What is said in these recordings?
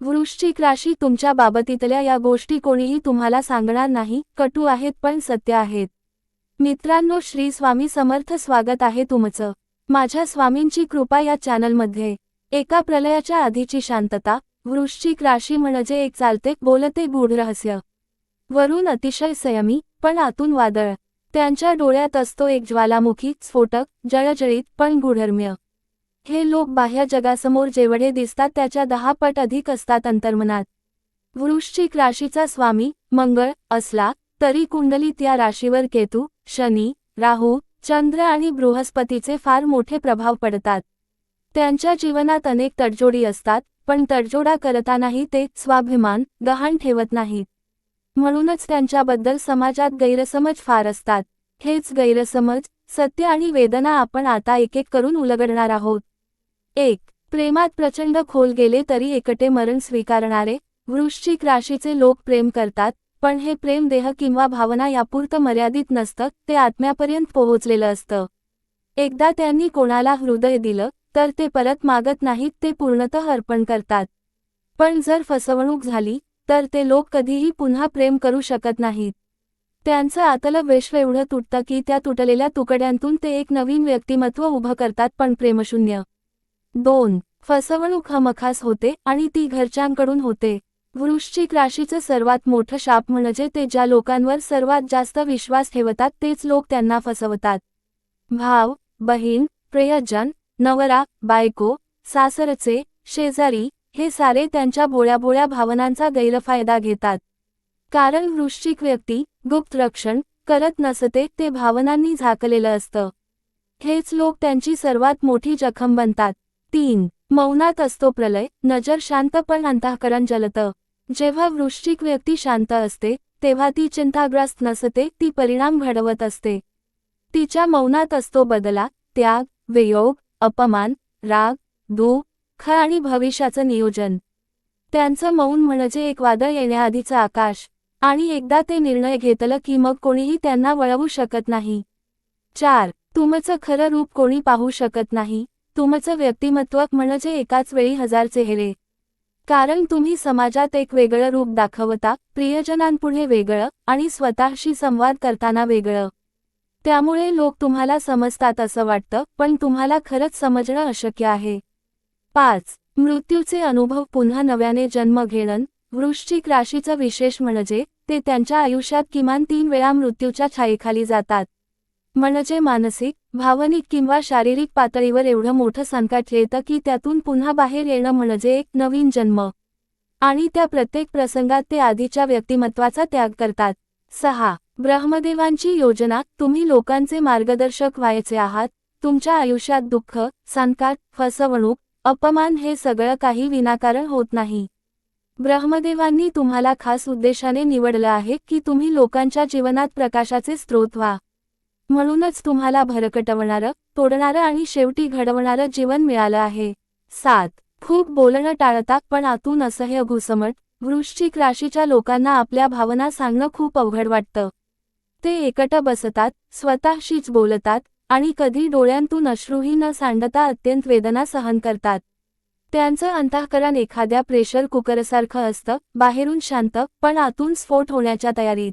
वृश्चिक राशी तुमच्या बाबतीतल्या या गोष्टी कोणीही तुम्हाला सांगणार नाही कटू आहेत पण सत्य आहेत. मित्रांनो श्री स्वामी समर्थ स्वागत आहे तुमचं. माझ्या स्वामींची कृपा या चॅनलमध्ये. एका प्रलयाच्या आधीची शांतता वृश्चिक राशी म्हणजे एक चालते बोलते गूढ रहस्य. वरून अतिशय संयमी पण आतून वादळ. त्यांच्या डोळ्यात असतो एक ज्वालामुखी स्फोटक जळजळीत पण गुढर्म्य. हे लोक बाह्य जगासमोर जेवढे दिसतात त्याच्या दहा पट अधिक असतात अंतर्मनात. वृश्चिक राशीचा स्वामी मंगळ असला तरी कुंडलीत या राशीवर केतू शनी राहू चंद्र आणि बृहस्पतीचे फार मोठे प्रभाव पडतात. त्यांच्या जीवनात अनेक तडजोडी असतात पण तडजोडा करतानाही ते स्वाभिमान गहाण ठेवत नाहीत. म्हणूनच त्यांच्याबद्दल समाजात गैरसमज फार असतात. हेच गैरसमज सत्य आणि वेदना आपण आता एक एक करून उलगडणार आहोत. एक प्रेमात प्रचंड खोल गेले तरी एकटे मरण स्वीकारणारे वृश्चिक राशीचे लोक प्रेम करतात पण हे प्रेम देह किंवा भावना यापुरतं मर्यादित नसतं ते आत्म्यापर्यंत पोहोचलेलं असतं. एकदा त्यांनी कोणाला हृदय दिलं तर ते परत मागत नाहीत ते पूर्णतः अर्पण करतात. पण जर फसवणूक झाली तर ते लोक कधीही पुन्हा प्रेम करू शकत नाहीत. त्यांचं आतलं विश्व एवढं तुटतं की त्या तुटलेल्या तुकड्यांतून ते एक नवीन व्यक्तिमत्व उभं करतात पण प्रेमशून्य. दोन फसवणूक हमखास होते आणि ती घरच्यांकडून होते. वृश्चिक राशीचं सर्वात मोठं शाप म्हणजे ते ज्या लोकांवर सर्वात जास्त विश्वास ठेवतात तेच लोक त्यांना फसवतात. भाव बहीण प्रियजन नवरा बायको सासरचे शेजारी हे सारे त्यांच्या बोळ्या भावनांचा गैरफायदा घेतात. कारण वृश्चिक व्यक्ती गुप्त रक्षण करत नसते ते भावनांनी झाकलेलं असतं. हेच लोक त्यांची सर्वात मोठी जखम बनतात. तीन मौनात असतो प्रलय नजर शांत पण अंतःकरण जलतं. जेव्हा वृश्चिक व्यक्ती शांत असते तेव्हा ती चिंताग्रस्त नसते ती परिणाम घडवत असते. तिच्या मौनात असतो बदला त्याग वियोग अपमान राग दुःख आणि भविष्याचं नियोजन. त्यांचं मौन म्हणजे एक वादळ येण्याआधीचं आकाश. आणि एकदा ते निर्णय घेतलं की मग कोणीही त्यांना वळवू शकत नाही. चार तुमचं खरं रूप कोणी पाहू शकत नाही. तुमचं व्यक्तिमत्व म्हणजे एकाच वेळी हजार चेहरे. कारण तुम्ही समाजात एक वेगळं रूप दाखवता प्रियजनांपुढे वेगळं आणि स्वतःशी संवाद करताना वेगळं. त्यामुळे लोक तुम्हाला समजतात असं वाटतं पण तुम्हाला खरंच समजणं अशक्य आहे. पाच. मृत्यूचे अनुभव पुन्हा नव्याने जन्म घेणं. वृश्चिक राशीचं विशेष म्हणजे ते त्यांच्या आयुष्यात किमान तीन वेळा मृत्यूच्या छायेखाली जातात. म्हणजे मानसिक भावनिक किंवा शारीरिक पातळीवर एवढं मोठं संकट येतं की त्यातून पुन्हा बाहेर येणं म्हणजे एक नवीन जन्म. आणि त्या प्रत्येक प्रसंगात ते आधीच्या व्यक्तिमत्वाचा त्याग करतात. सहा. ब्रह्मदेवांची योजना तुम्ही लोकांचे मार्गदर्शक व्हायचे आहात. तुमच्या आयुष्यात दुःख संकट फसवणूक अपमान हे सगळं काही विनाकारण होत नाही. ब्रह्मदेवांनी तुम्हाला खास उद्देशाने निवडलं आहे की तुम्ही लोकांच्या जीवनात प्रकाशाचे स्रोत व्हा. म्हणूनच तुम्हाला भरकटवणारं तोडणारं आणि शेवटी घडवणारं जीवन मिळालं आहे. सात. खूप बोलणं टाळतात पण आतून असह्य घुसमट वृश्चिक राशीच्या लोकांना आपल्या भावना सांगणं खूप अवघड वाटतं. ते एकटं बसतात स्वतःशीच बोलतात आणि कधी डोळ्यांतून अश्रूही न सांडता अत्यंत वेदना सहन करतात. त्यांचं अंतःकरण एखाद्या प्रेशर कुकरसारखं असतं बाहेरून शांत पण आतून स्फोट होण्याच्या तयारीत.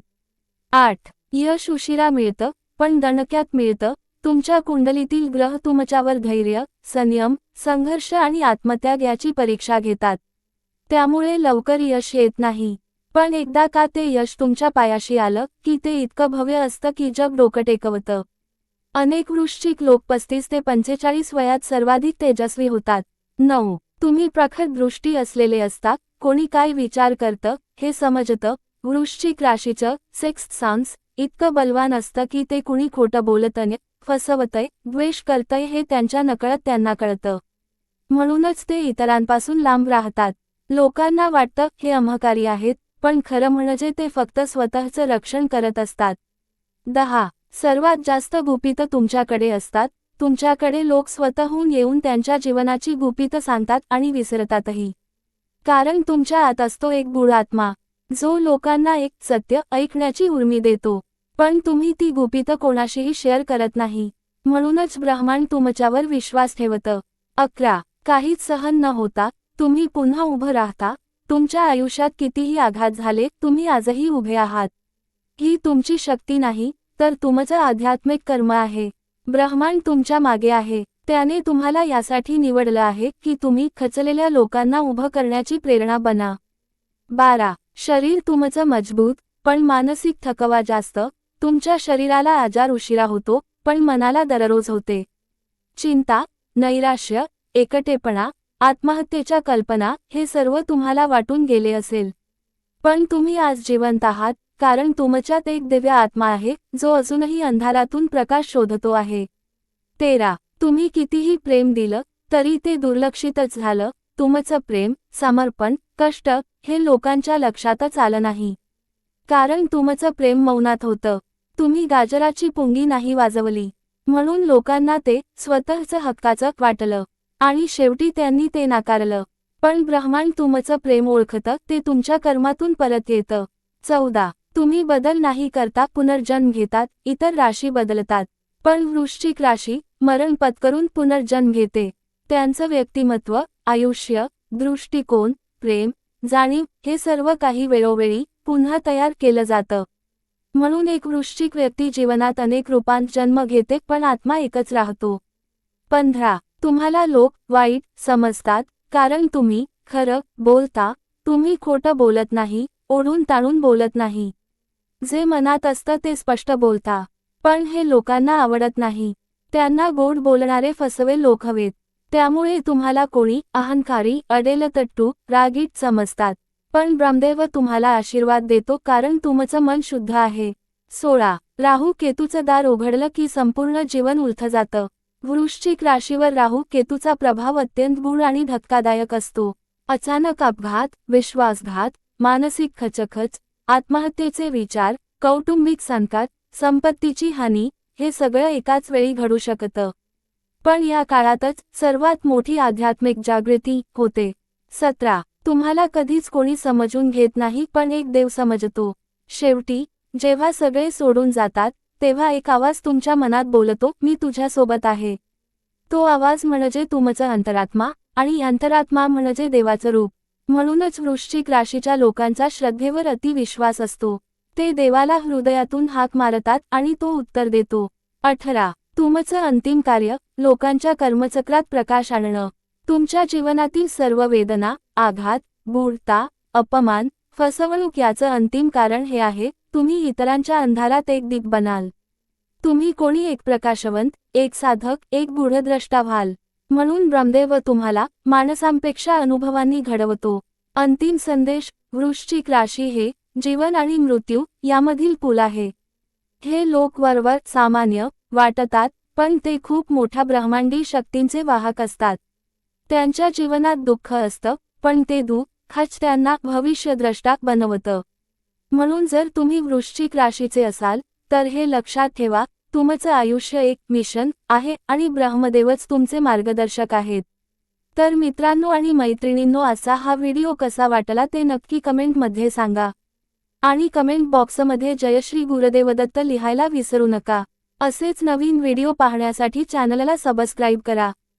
आठ. यश उशिरा मिळतं पण दणक्यात मिळतं तुमच्या कुंडलीतील ग्रह तुमच्यावर धैर्य संयम संघर्ष आणि आत्मत्याग याची परीक्षा घेतात. त्यामुळे लवकर यश येत नाही. पण एकदा का ते यश तुमच्या पायाशी आलं की ते इतकं भव्य असतं की जग डोकं टेकवतं. अनेक वृश्चिक लोक पस्तीस ते पंचेचाळीस वयात सर्वाधिक तेजस्वी होतात. नऊ. तुम्ही प्रखर दृष्टी असलेले असता कोणी काय विचार करतं हे समजतं वृश्चिक राशीचं सेक्स सान्स इतकं बलवान असतं की ते कुणी खोटं बोलतय फसवतय द्वेष करतंय हे त्यांच्या नकळत त्यांना कळतं. म्हणूनच ते इतरांपासून लांब राहतात. लोकांना वाटतं हे अमहकारी आहेत पण खरं म्हणजे ते फक्त स्वतःचं रक्षण करत असतात. दहा. सर्वात जास्त गुपितं तुमच्याकडे असतात. तुमच्याकडे लोक स्वतःहून येऊन त्यांच्या जीवनाची गुपितं सांगतात आणि विसरतातही. कारण तुमच्या आत असतो एक गुढ आत्मा जो लोकांना एक सत्य ऐकण्याची उर्मी देतो. पण तुम्ही ती गुपितं कोणाशीही शेअर करत नाही. म्हणूनच ब्रह्मांड तुमच्यावर विश्वास ठेवतं. अकरा. काहीच सहन न होता तुम्ही पुन्हा उभं राहता. तुमच्या आयुष्यात कितीही आघात झाले तुम्ही आजही उभे आहात. ही तुमची शक्ती नाही तर तुमचं आध्यात्मिक कर्म आहे. ब्रह्मांड तुमच्या मागे आहे. त्याने तुम्हाला यासाठी निवडलं आहे की तुम्ही खचलेल्या लोकांना उभं करण्याची प्रेरणा बना. बारा. शरीर तुमचं मजबूत पण मानसिक थकवा जास्त तुमच्या शरीराला आजार उशिरा होतो पण मनाला दररोज होते. चिंता नैराश्य एकटेपणा आत्महत्येच्या कल्पना हे सर्व तुम्हाला वाटून गेले असेल. पण तुम्ही आज जिवंत आहात कारण तुमच्यात एक दिव्य आत्मा आहे जो अजूनही अंधारातून प्रकाश शोधतो आहे. तेरा. तुम्ही कितीही प्रेम दिलं तरी ते दुर्लक्षितच झालं. तुमचं प्रेम समर्पण कष्ट हे लोकांच्या लक्षातच आलं नाही. कारण तुमचं प्रेम मौनात होतं. तुम्ही गाजराची पुंगी नाही वाजवली. म्हणून लोकांना ते स्वतःचं हक्काचं वाटलं. आणि शेवटी त्यांनी ते नाकारलं. पण ब्रह्मांड तुमचं प्रेम ओळखतं ते तुमच्या कर्मातून परत येतं. चौदा. तुम्ही बदल नाही करता पुनर्जन्म घेतात इतर राशी बदलतात. पण वृश्चिक राशी मरण पत्करून पुनर्जन्म घेते. त्यांचं व्यक्तिमत्व आयुष्य दृष्टिकोन प्रेम जाणीव हे सर्व काही वेळोवेळी पुन्हा तयार केलं जातं. म्हणून एक वृश्चिक व्यक्ती जीवनात अनेक रूपांत जन्म घेते पण आत्मा एकच राहतो. पंधरा. तुम्हाला लोक वाईट समजतात कारण तुम्ही खरं बोलता तुम्ही खोटं बोलत नाही ओढून ताणून बोलत नाही. जे मनात असतं ते स्पष्ट बोलता. पण हे लोकांना आवडत नाही. त्यांना गोड बोलणारे फसवे लोक हवेत. त्यामुळे तुम्हाला कोणी अहंकारी अडेलतट्टू रागीट समजतात. पण ब्रह्मदेव तुम्हाला आशीर्वाद देतो कारण तुमचं मन शुद्ध आहे. सोळा. राहू केतूचं दार उघडलं की संपूर्ण जीवन उलथ जातं. वृश्चिक राशीवर राहू केतूचा प्रभाव अत्यंत गुण आणि धक्कादायक असतो. अचानक अपघात विश्वासघात मानसिक खचखच आत्महत्येचे विचार कौटुंबिक संकट संपत्तीची हानी हे सगळं एकाच वेळी घडू शकतं. पण या काळातच सर्वात मोठी आध्यात्मिक जागृती होते. सतरा. तुम्हाला कधीच कोणी समजून घेत नाही पण एक देव समजतो. शेवटी जेव्हा सगळे सोडून जातात तेव्हा एक आवाज तुमच्या मनात बोलतो मी तुझ्यासोबत आहे. तो आवाज म्हणजे तुमचा अंतरात्मा आणि अंतरात्मा म्हणजे देवाचं रूप. म्हणूनच वृश्चिक राशीच्या लोकांचा श्रद्धेवर अतिविश्वास असतो. ते देवाला हृदयातून हाक मारतात आणि तो उत्तर देतो. अठरा. तुमचं अंतिम कार्य लोकांच्या कर्मचक्रात प्रकाश आणणं. तुमच्या जीवनातील सर्व वेदना आघात बुडता अपमान फसवणूक याचं अंतिम कारण हे आहे तुम्ही इतरांच्या अंधारात एक दिग बनाल. तुम्ही कोणी एक प्रकाशवंत एक साधक एक गुढद्रष्टा व्हाल. म्हणून ब्रह्मदेव तुम्हाला माणसांपेक्षा अनुभवांनी घडवतो. अंतिम संदेश वृश्चिक राशी हे जीवन आणि मृत्यू यामधील पूल आहे. हे लोक वरवर सामान्य वाटतात पण ते खूप मोठ्या ब्रह्मांडी शक्तींचे वाहक असतात. त्यांच्या जीवनात दुःख असतं पण ते दुःख खाच त्यांना भविष्यद्रष्टा बनवतं. म्हणून जर तुम्ही वृश्चिक राशीचे असाल तर हे लक्षात ठेवा तुमचं आयुष्य एक मिशन आहे आणि ब्रह्मदेवच तुमचे मार्गदर्शक आहेत. तर मित्रांनो आणि मैत्रिणींनो असा हा व्हिडिओ कसा वाटला ते नक्की कमेंटमध्ये सांगा. आणि कमेंट बॉक्समध्ये जयश्री गुरुदेवदत्त लिहायला विसरू नका. असेच नवीन व्हिडिओ पाहण्यासाठी चॅनलला सबस्क्राईब करा.